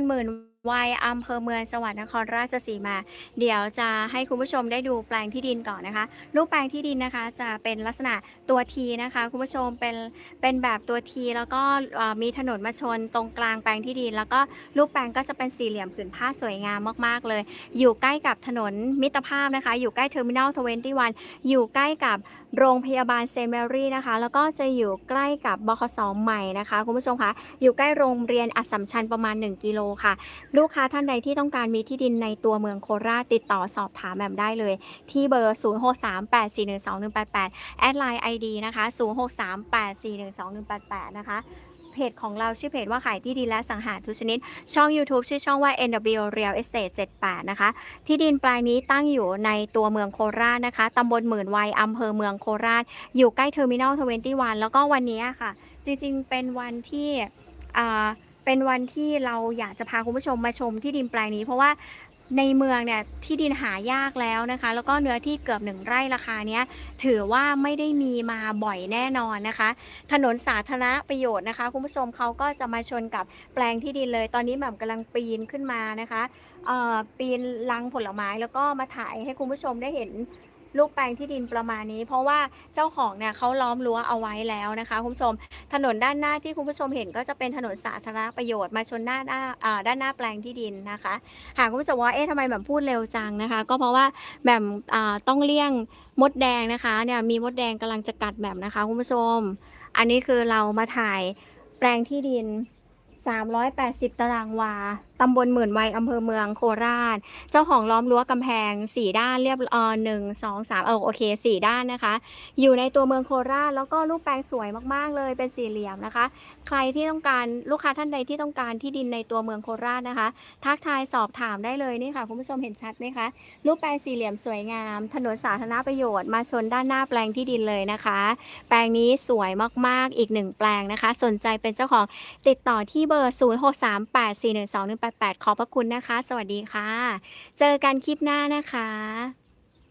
นหมื่น วัยอำเภอเมืองจังหวัดนครราชสีมา เดี๋ยวจะให้คุณผู้ชมได้ดูแปลงที่ดินก่อนนะคะ รูปแปลงที่ดินนะคะจะเป็นลักษณะตัวทีนะคะ คุณผู้ชมเป็นเป็นแบบตัวทีแล้วก็มีถนนมาชนตรงกลางแปลงที่ดิน แล้วก็รูปแปลงก็จะเป็นสี่เหลี่ยมผืนผ้าสวยงามมากๆเลย อยู่ใกล้กับถนนมิตรภาพนะคะ อยู่ใกล้เทอร์มินอลทเวนตี้วันอยู่ใกล้กับโรงพยาบาลเซนต์แมรี่นะคะ แล้วก็จะอยู่ใกล้กับบคสใหม่นะคะ คุณผู้ชมคะอยู่ใกล้โรงเรียนอัสสัมชัญประมาณ 1 กิโลค่ะลูกค้าท่านใดที่ต้องการมีที่ดินในตัวเมืองโคราชติดต่อสอบถามแบบได้เลย ที่เบอร์ 0638412188 แอดไลน์ ID นะคะ 0638412188 นะคะเพจของเราชื่อเพจว่าขายที่ดินและสังหารทุกชนิด ช่อง YouTube ชื่อช่องว่า NW Real Estate 78 นะคะ ที่ดินแปลงนี้ตั้งอยู่ในตัวเมืองโคราชนะคะตำบลหมื่นวัยอำเภอเมืองโคราช อยู่ใกล้เทอร์มินอล21 แล้วก็วันนี้ค่ะ จริงๆ เป็นวันที่อ่า เป็นวันที่เราอยากจะพาคุณผู้ชมมาชมที่ดินแปลงนี้ เพราะว่าในเมืองเนี่ยที่ดินหายากแล้วนะคะ แล้วก็เนื้อที่เกือบหนึ่งไร่ราคาเนี้ยถือว่าไม่ได้มีมาบ่อยแน่นอนนะคะ ถนนสาธารณประโยชน์นะคะ คุณผู้ชมเขาก็จะมาชนกับแปลงที่ดินเลย ตอนนี้แบบกำลังปีนขึ้นมานะคะเออปีนลังผลไม้แล้วก็มาถ่ายให้คุณผู้ชมได้เห็น ลูกแปลงที่ดินประมาณนี้ เพราะว่าเจ้าของเนี่ยเขาล้อมรั้วเอาไว้แล้วนะคะคุณผู้ชม ถนนด้านหน้าที่คุณผู้ชมเห็นก็จะเป็นถนนสาธารณประโยชน์มาชนหน้าหน้าด้านหน้าแปลงที่ดินนะคะ หากคุณผู้ชมว่าเอ๊ะทำไมแบบพูดเร็วจังนะคะ ก็เพราะว่าแบบต้องเลี่ยงมดแดงนะคะเนี่ยมีมดแดงกำลังจะกัดแบบนะคะคุณผู้ชม อันนี้คือเรามาถ่ายแปลงที่ดิน 380 ตารางวา ตำบลหมื่นวัยอำเภอเมืองโคราช เจ้าของล้อมรั้วกำแพง 4 ด้านเรียบเออหนึ่งสองสามเออโอเค 4 ด้านนะคะ อยู่ในตัวเมืองโคราช แล้วก็รูปแปลงสวยมากๆเลยเป็นสี่เหลี่ยมนะคะ ใครที่ต้องการลูกค้าท่านใดที่ต้องการที่ดินในตัวเมืองโคราชนะคะ ทักทายสอบถามได้เลยนี่ค่ะคุณผู้ชมเห็นชัดไหมคะรูปแปลงสี่เหลี่ยมสวยงาม ถนนสาธารณประโยชน์มาชนด้านหน้าแปลงที่ดินเลยนะคะ แปลงนี้สวยมากๆอีกหนึ่งแปลงนะคะ สนใจเป็นเจ้าของติดต่อที่เบอร์ 0638412188ขอบพระคุณนะคะ สวัสดีค่ะ เจอกันคลิปหน้านะคะ